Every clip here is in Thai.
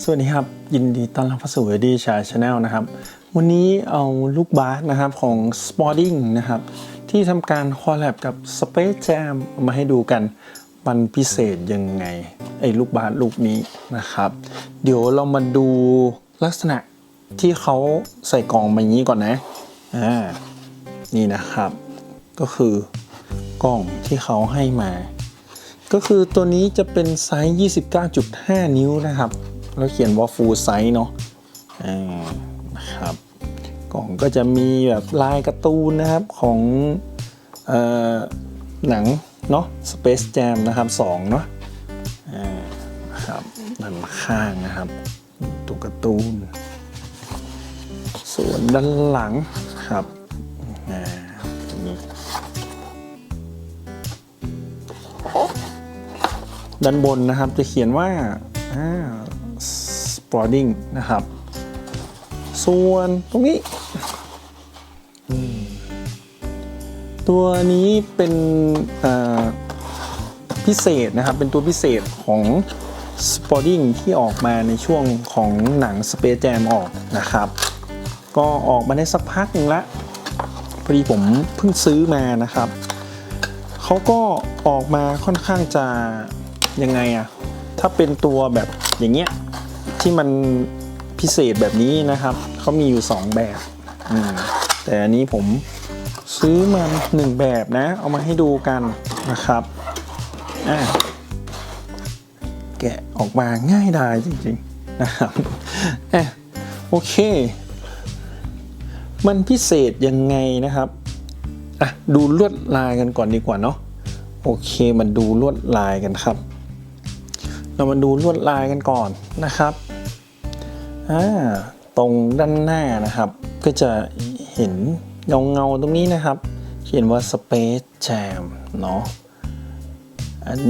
สวัสดีครับ ยินดีต้อนรับเข้าสู่ดีชาชาแนลนะครับ วันนี้เอาลูกบาสนะครับของ Sporting นะครับ ที่ทำการคอลแลบกับ Space Jam มาให้ดูกันมันพิเศษยังไง ไอ้ลูกบาสลูกนี้นะครับ เดี๋ยวเรามาดูลักษณะที่เขาใส่กล่องมาอย่างนี้ก่อนนะอ่านี่นะครับ ก็คือกล่องที่เขาให้มา ก็คือตัวนี้จะเป็นไซส์ 29.5 นิ้วนะครับ แล้วเขียนว่า full size เนาะอ่านะครับกล่องก็จะมีแบบลายการ์ตูนนะครับของออหนังเนาะ Space Jam นะครับ2เนาะอ่านะครับด้านข้างนะครับตัวการ์ตูน ส่วนด้านหลังครับอ่านี้ด้านบนนะครับจะเขียนว่าอ่า Sporting นะครับ ส่วนตรงนี้ ตัวนี้เป็นพิเศษนะครับ เป็นตัวพิเศษของ Sporting ที่ออกมาในช่วงของหนัง Space Jam ออกนะครับ ก็ออกมาได้สักพักหนึ่งละพอดีผมเพิ่งซื้อมานะครับ เขาก็ออกมาค่อนข้างจะยังไงอะถ้าเป็นตัวแบบอย่างเงี้ย ที่มันพิเศษแบบนี้นะครับ เขามีอยู่ 2 แบบแต่อันนี้ผมซื้อมาหนึ่งแบบนะ เอามาให้ดูกันนะครับอะแกะออกมาง่ายดายจริงๆนะครับอะโอเค มันพิเศษยังไงนะครับอะดูลวดลายกันก่อนดีกว่าเนาะโอเคมาดูลวดลายกันครับ เรามาดูลวดลายกันก่อนนะครับ อ่าตรงด้านหน้านะครับ ก็จะเห็นเงาเงาตรงนี้นะครับ เขียนว่า Space Jam เนาะ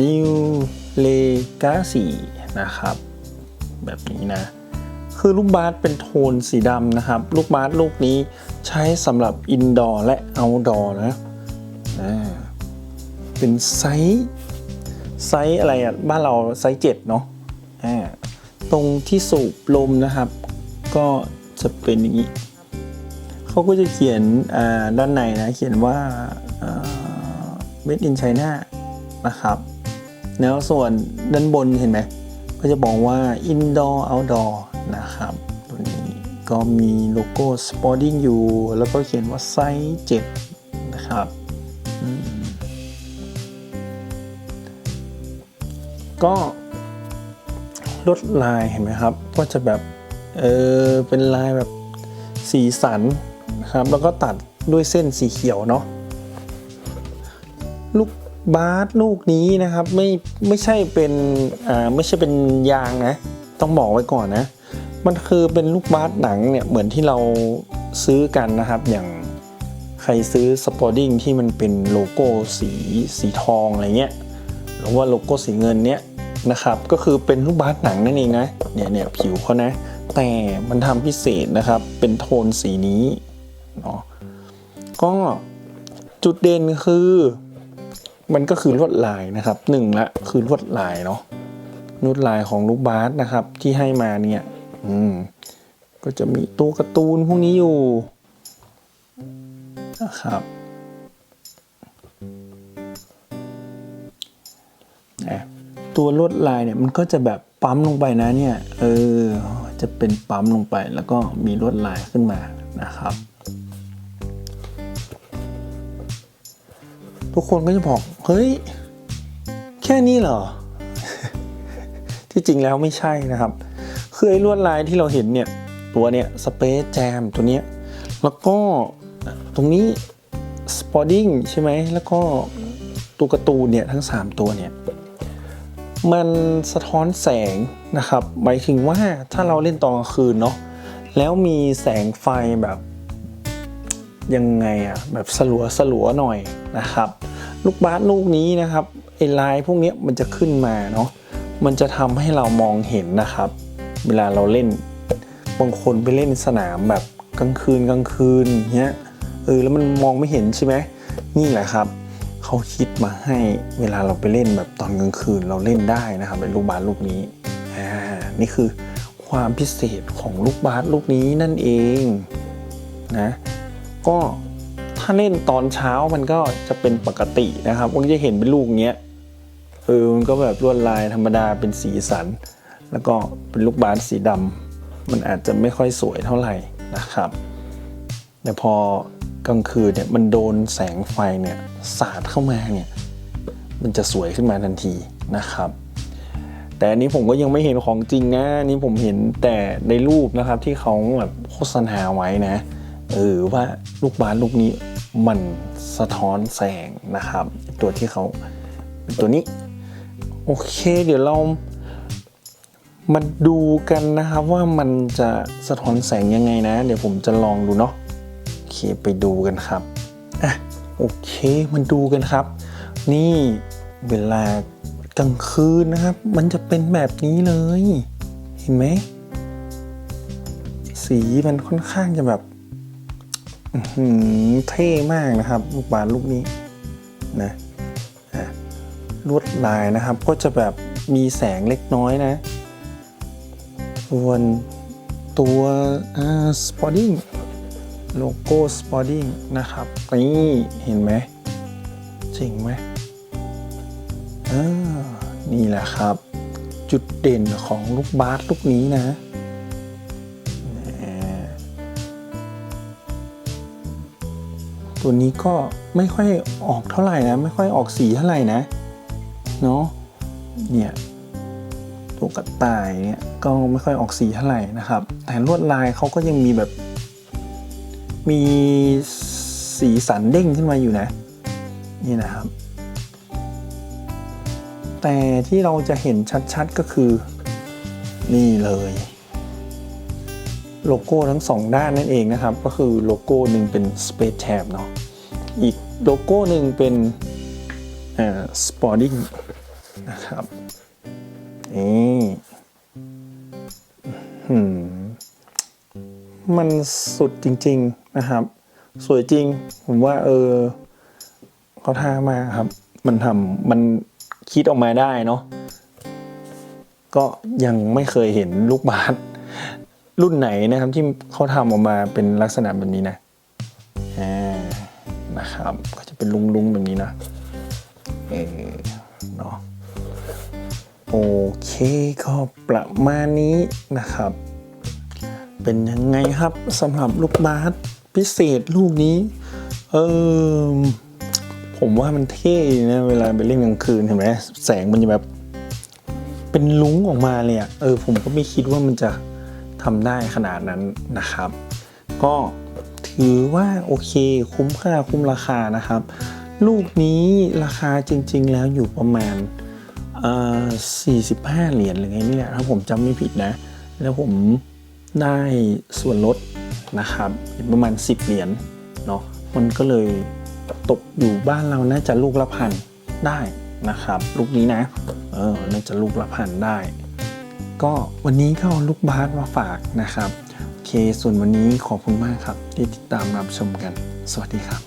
New Legacy นะครับ แบบนี้นะ คือลูกบาสเป็นโทนสีดำนะครับ ลูกบาสลูกนี้ใช้สำหรับอินดอร์และเอาดอร์นะเป็นไซส์ไซส์อะไรอะ บ้านเราไซส์เจ็ดเนาะอ่า ตรงที่สูบลมนะครับ ก็จะเป็นอย่างนี้เขาก็จะเขียนด้านในนะเขียนว่า made in China นะครับ แล้วส่วนด้านบนเห็นไหมก็จะบอกว่า indoor outdoor นะครับตัวนี้ก็มีโลโก้ Sporting อยู่ แล้วก็เขียนว่าไซส์7นะครับก็ ลวดลายเห็นไหมครับ ก็จะแบบเออเป็นลายแบบสีสันนะครับ แล้วก็ตัดด้วยเส้นสีเขียวเนาะลูกบาสลูกนี้นะครับไม่ไม่ใช่เป็นอ่าไม่ใช่เป็นยางนะ ต้องบอกไว้ก่อนนะ มันคือเป็นลูกบาสหนังเนี่ยเหมือนที่เราซื้อกันนะครับ อย่างใครซื้อสปอร์ติ้งที่มันเป็นโลโก้สีสีทองอะไรเงี้ยหรือว่าโลโก้สีเงินเนี้ย นะครับ ก็คือเป็นลูกบาสหนังนั่นเองนะเนี่ยเนี่ยผิวเขานะ แต่มันทำพิเศษนะครับ เป็นโทนสีนี้เนาะก็จุดเด่นคือ มันก็คือลวดลายนะครับหนึ่งละคือลวดลายเนาะลวดลายของลูกบาสนะครับ ที่ให้มาเนี่ยอืมก็จะมีตัวการ์ตูนพวกนี้อยู่นะครับอะ ตัวลวดลายเนี่ยมันก็จะแบบปั๊มลงไปนะเนี่ย เออ จะเป็นปั๊มลงไปแล้วก็มีลวดลายขึ้นมานะครับ ทุกคนก็จะบอก เฮ้ย แค่นี้เหรอ ที่จริงแล้วไม่ใช่นะครับ คือไอ้ลวดลายที่เราเห็นเนี่ย ตัวเนี่ย Space Jam ตัวเนี้ย แล้วก็ตรงนี้ Sporting ใช่ไหม แล้วก็ตัวการ์ตูนเนี่ยทั้ง 3 ตัวเนี่ย มันสะท้อนแสงนะครับ หมายถึงว่าถ้าเราเล่นตอนกลางคืนเนาะแล้วมีแสงไฟแบบยังไงอะแบบสลัวสลัวหน่อยนะครับ ลูกบาสลูกนี้นะครับไอ้ลายพวกนี้มันจะขึ้นมาเนาะมันจะทำให้เรามองเห็นนะครับ เวลาเราเล่นบางคนไปเล่นสนามแบบกลางคืนกลางคืนเนี้ยเออแล้วมันมองไม่เห็นใช่ไหมนี่แหละครับ เขาคิดมาให้เวลาเราไปเล่นแบบตอนกลางคืนเราเล่นได้นะครับเป็นลูกบาสลูกนี้อ่านี่คือความพิเศษของลูกบาสลูกนี้นั่นเองนะก็ถ้าเล่นตอนเช้ามันก็จะเป็นปกตินะครับก็จะเห็นเป็นลูกเนี้ยเออมันก็แบบลวดลายธรรมดาเป็นสีสัน แล้วก็เป็นลูกบาสสีดำมันอาจจะไม่ค่อยสวยเท่าไหร่นะครับ แต่พอ กลางคืนเนี่ยมันโดนแสงไฟเนี่ยสาดเข้ามาเนี่ยมันจะสวยขึ้นมาทันทีนะครับ แต่อันนี้ผมก็ยังไม่เห็นของจริงนะนี่ผมเห็นแต่ในรูปนะครับที่เขาแบบโฆษณาไว้นะเออว่าลูกบาสลูกนี้มันสะท้อนแสงนะครับ ตัวที่เขาเป็นตัวนี้ โอเค เดี๋ยวเรามาดูกันนะครับว่ามันจะสะท้อนแสงยังไงนะ เดี๋ยวผมจะลองดูเนาะ เคไปดูกันครับอะโอเคมันดูกันครับ นี่เวลากลางคืนนะครับ มันจะเป็นแบบนี้เลย เห็นไหมสีมันค่อนข้างจะแบบอื้อหือเท่มากนะครับ ลูกบาสลูกนี้นะอะลวดลายนะครับ ก็จะแบบมีแสงเล็กน้อยนะส่วนตัวอ่าสปอร์ติ้ง โลโก้สปอร์ติ้งนะครับนี่เห็นไหมเจ๋งไหมอ่านี่แหละครับ จุดเด่นของลูกบาสลูกนี้นะอ่าตัวนี้ก็ไม่ค่อยออกเท่าไหร่นะ ไม่ค่อยออกสีเท่าไหร่นะ เนาะเนี่ยตัวกระต่ายเนี่ยก็ไม่ค่อยออกสีเท่าไหร่นะครับ แต่ลวดลายเขาก็ยังมีแบบ มีสีสันเด้งขึ้นมาอยู่นะ นี่นะครับ แต่ที่เราจะเห็นชัดๆก็คือ นี่เลย โลโก้ทั้งสองด้านนั่นเองนะครับ ก็คือโลโก้หนึ่งเป็น Space Tab เนาะอีกโลโก้หนึ่งเป็นเอ่อ Sporting นะครับนี่มันสุดจริง ๆ นะครับ สวยจริง ผมว่าเออเขาท่ามาครับ มันทำมันคิดออกมาได้เนาะก็ยังไม่เคยเห็นลูกบาสรุ่นไหนนะครับที่เขาทำออกมาเป็นลักษณะแบบนี้นะอ่านะครับ ก็จะเป็นลุงๆแบบนี้นะเออเนาะโอเคก็ประมาณนี้นะครับ เป็นยังไงครับสำหรับลูกบาส พิเศษลูกนี้ เออผมว่ามันเท่นะเวลาไปเล่นกลางคืนเห็นไหมแสงมันจะแบบ เป็นลุ้งออกมาเลยอะเออ ผมก็ไม่คิดว่ามันจะทำได้ขนาดนั้นนะครับ ก็ถือว่าโอเคคุ้มค่าคุ้มราคานะครับ ลูกนี้ราคาจริง ๆ แล้วอยู่ประมาณเอ่อ45 เหรียญหรือไงนี่แหละถ้าผมจำไม่ผิดนะ แล้วผม ได้ส่วนลดนะครับประมาณ 10 เหรียญเนาะมันก็เลยตกอยู่บ้านเราน่าจะลูกละพันได้นะครับ ลูกนี้นะเออน่าจะลูกละพันได้ ก็วันนี้ก็เอาลูกบาสมาฝากนะครับ โอเคส่วนวันนี้ขอบคุณมากครับที่ติดตามรับชมกัน สวัสดีครับ